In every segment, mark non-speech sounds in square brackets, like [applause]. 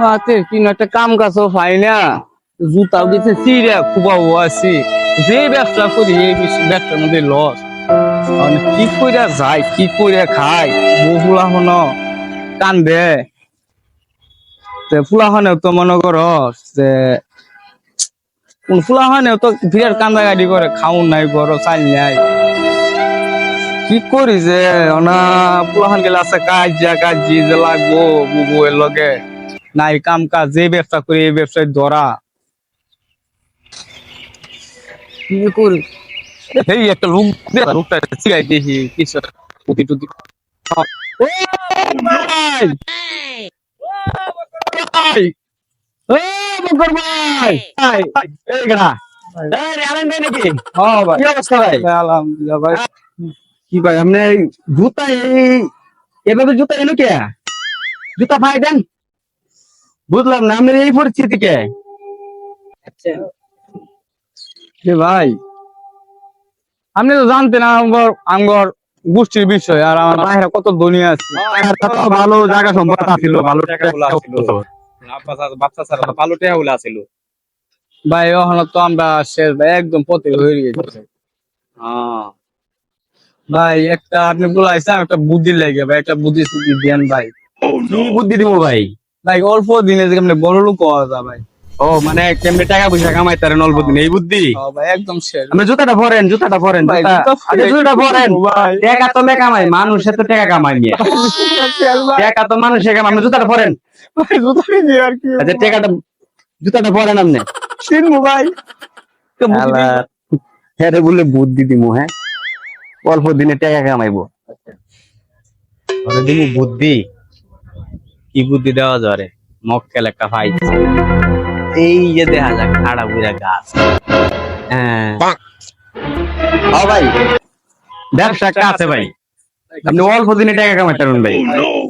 মাতে কিনা একটা কাম কাজও পাই না। জুতাও দিতে চিড়া খুবাবো আছি। যে ব্যবসা করি, এই ব্যবসার মধ্যে লস। কি কইরা যায়, কি কইরা খায়? বহুলা হন কান্দে। তে ফুলা হনেও তো মনে কর যে ফুলা হনেও তো বিরাট কান্দা গাড়ি করে, খাউন নাই ঘর চাল নাই। কি করি যে, অনা পুলাহান গেলে আছে কাজ যা কাজ যে লাগবো বুবু এর লগে। নাই কাম কাজ যে ব্যবসা করি এই ব্যবসায় ধরা। কি করি? এই একটা লোক লোকটা সিগাই দেখি কিছু পুতি টুতি। ভাই। কি আপনি জুতা এই এভাবে জুতা এনো কে? জুতা ভাই দেন। বুঝলাম না আপনার এই পরিস্থিতি কে? ভাই আপনি তো জানতেন আমার আমার গোষ্ঠীর বিষয় আর আমার বাইরে কত দুনিয়া আছে। ভালো জায়গা সম্পদ আছিল ভালো টাকা। বাচ্চা ছাড়া ভালো টেহা গুলো আছিল। ভাই ওখানে তো আমরা শেষ ভাই একদম পথে হয়ে গেছে ভাই একটা আপনি বলাইছেন একটা বুদ্ধি লাগে ভাই একটা বুদ্ধি দেন ভাই। কি বুদ্ধি দিব ভাই? ভাই অল্প দিনে যে আপনি বড় লোক হওয়া যায় ভাই। ও মানে কেমনে টাকা পয়সা কামাইতারেন অল্প দিন এই বুদ্ধি? ও ভাই একদম শেষ আপনি জুতাটা পরেন জুতাটা আচ্ছা, জুতাটা পরেন। ভাই? টাকা তো মে কামাই মানুষে তো টাকা কামাই নিয়ে। [laughs] টাকা তো মানুষে কামাই আপনি জুতাটা পরেন। ভাই জুতা দিয়ে আর কি আচ্ছা টাকাটা জুতাটা পরেন আপনি। তো বুদ্ধি হ্যাঁ রে বলে বুদ্ধি দিমু হ্যাঁ? অল্প দিনে টাকা কামাইবো। ওরে দিমু বুদ্ধি। কি বুদ্ধি দেওয়া যারে মক্কেল একটা ভাই এই যে দেখা যাক আড়া বুড়া গাছ। হ্যাঁ। ও ভাই ব্যবসা একটা আছে ভাই। আপনি অল্প দিনে টাকা কামাইতে পারবেন ভাই।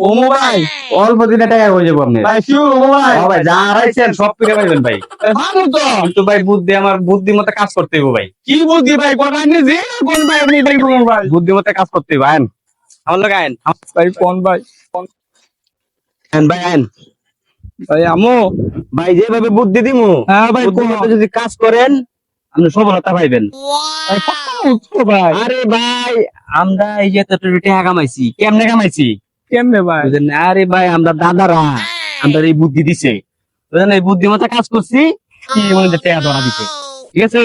ওমো ভাই। অল্প দিনে টাকা হয়ে যাব আপনি ভাই শিউ ওমো ভাই। ও ভাই যা হারাইছেন সব ফিরে পাইবেন ভাই। ভালো তো। কিন্তু ভাই বুদ্ধি আমার বুদ্ধি মতো কাজ করতে হইব ভাই। কি বুদ্ধি ভাই কোন আপনি যে কোন ভাই আপনি ভাই কোন ভাই। বুদ্ধি মতো কাজ করতে হইব আইন আমার লোক আইন ভাই কোন ভাই? ভাই আইন ভাই আমো। ভাই যেভাবে বুদ্ধি দিমু হ্যাঁ ভাই বুদ্ধি কোন মতো যদি কাজ করেন আপনি সফলতা পাইবেন। ভাই পাবো তো ভাই। আরে ভাই আমরা এই যে টাকা কামাইছি কেমনে কামাইছি? কেমনে ভাই? আরে ভাই আমরা দাদারা আমরা এই বুদ্ধি দিছে। বুঝলেন এই বুদ্ধি মতো কাজ করছি কি মনে টাকা ধরা দিছে। ঠিক আছে?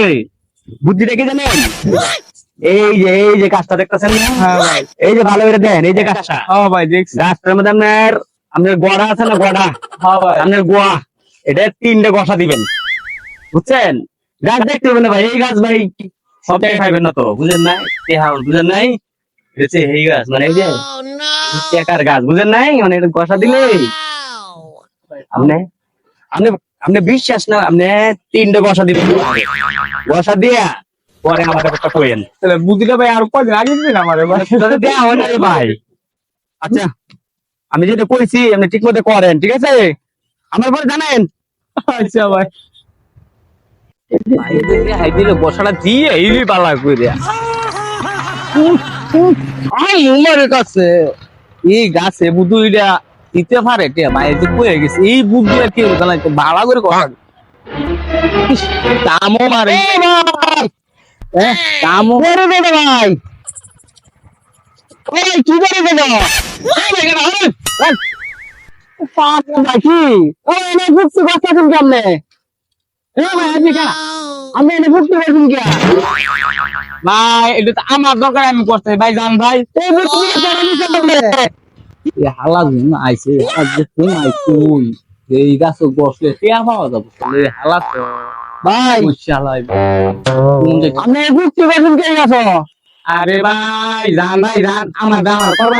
বুদ্ধিটা কি জানেন? এই যে এই যে কাজটা দেখতেছেন না? হ্যাঁ ভাই। এই যে ভালো করে দেন এই যে কাজটা। ও ভাই দেখছি। গাছটার মধ্যে আপনার আপনার গড়া আছে না গড়া? আপনার গোয়া এটা তিনটে গসা দিবেন। বুঝছেন? গাছ দেখতে হবে না ভাই এই গাছ ভাই সব জায়গায় খাইবেন না তো বুঝেন নাই? বুঝেন নাই? এই গাছ মানে এই যে টেকার গাছ বুঝেন নাই? মানে এটা গসা দিলে আপনি আপনি আপনি বিশ্বাস না আপনি তিনটে গসা দিবেন। গসা দিয়া পরে আমার কোয়েন তাহলে বুদ্ধিটা ভাই আর কদিন আগে দিন আমারে? দেয়া হয় না ভাই। আচ্ছা। আমি যেটা করেছি আপনি ঠিক মতো করেন ঠিক আছে আমার পরে জানেন আচ্ছা ভাই হাইদিলে বসাটা দিয়ে এইলি পালা করে আই উমার কাছে এই গাছে বুদ্ধুইটা দিতে পারে কে ভাই যে কয়ে গেছে এই বুদ্ধি আর কি ভাড়া করে কথা ইস, দামও মারে হ্যাঁ, দামও করে দেবে ভাই কি করে দেবো এনে ভুক্তি করতে কেমনে এ ভাই আপনি কেন আমি এনে ভুক্তি করছেন কে ভাই এটা আমি করতে ভাই জান এই আমি গাছ বসলে টিয়া পাওয়া যাবে এই হালা ভাই আপনি ভুক্তি করছেন কে গেছো আরে ভাই জান ভাই জান আমার দাম করবা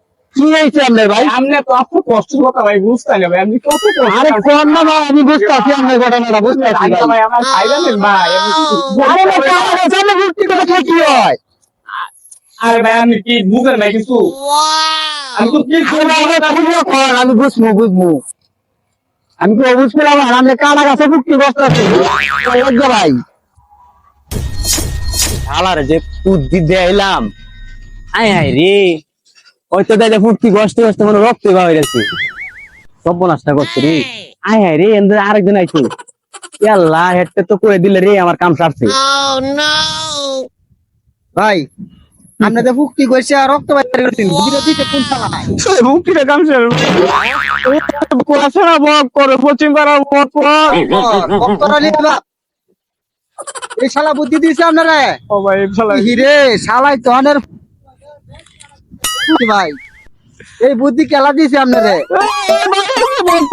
কি হয়েছে আপনার ভাই? আমনে তো কষ্ট কথা ভাই বুঝতে না ভাই আমি কত কষ্ট আরে কোন না ভাই আমি বুঝতে আছি আপনার ঘটনাটা বুঝতে আছি ভাই। আমার খাই ভাই আমি আরে ভাই কারণে সামনে ভুক্তি করে কি হয়। আরে ভাই আমি কি বুঝেন না কিছু? আমি তো কি আমি বুঝব বুঝব। আমি কি অবুঝ পেলাম আর আমি কাটা গাছে ফুটকি বসতে আছি ভাই। শালারে যে বুদ্ধি দেইলাম। আয় হায় রে। ওই তো দেখে ফুটকি গস্তে গস্তে মানে রক্ত বা হয়ে গেছে। সব নষ্ট করছে রে। আয় হায় রে এন্দ্র আরেকদিন আইছে। আল্লাহ হেডতে তো করে দিলে রে আমার কাম সারছে। ভাই আপনাদের ফুটকি কইছে আর রক্ত বাইরে করছেন বুঝিতে দিতে কোন সালা ফুটকিটা কাম সার কোয়াছড়া বক করে পশ্চিম পাড়া বক ভক্তরা এই শালা বুদ্ধি দিয়েছে আপনারা? ও ভাই শালা। হিরে শালাই তহনের ভাই? এই বুদ্ধি কেলা দিয়েছে আপনারে? বক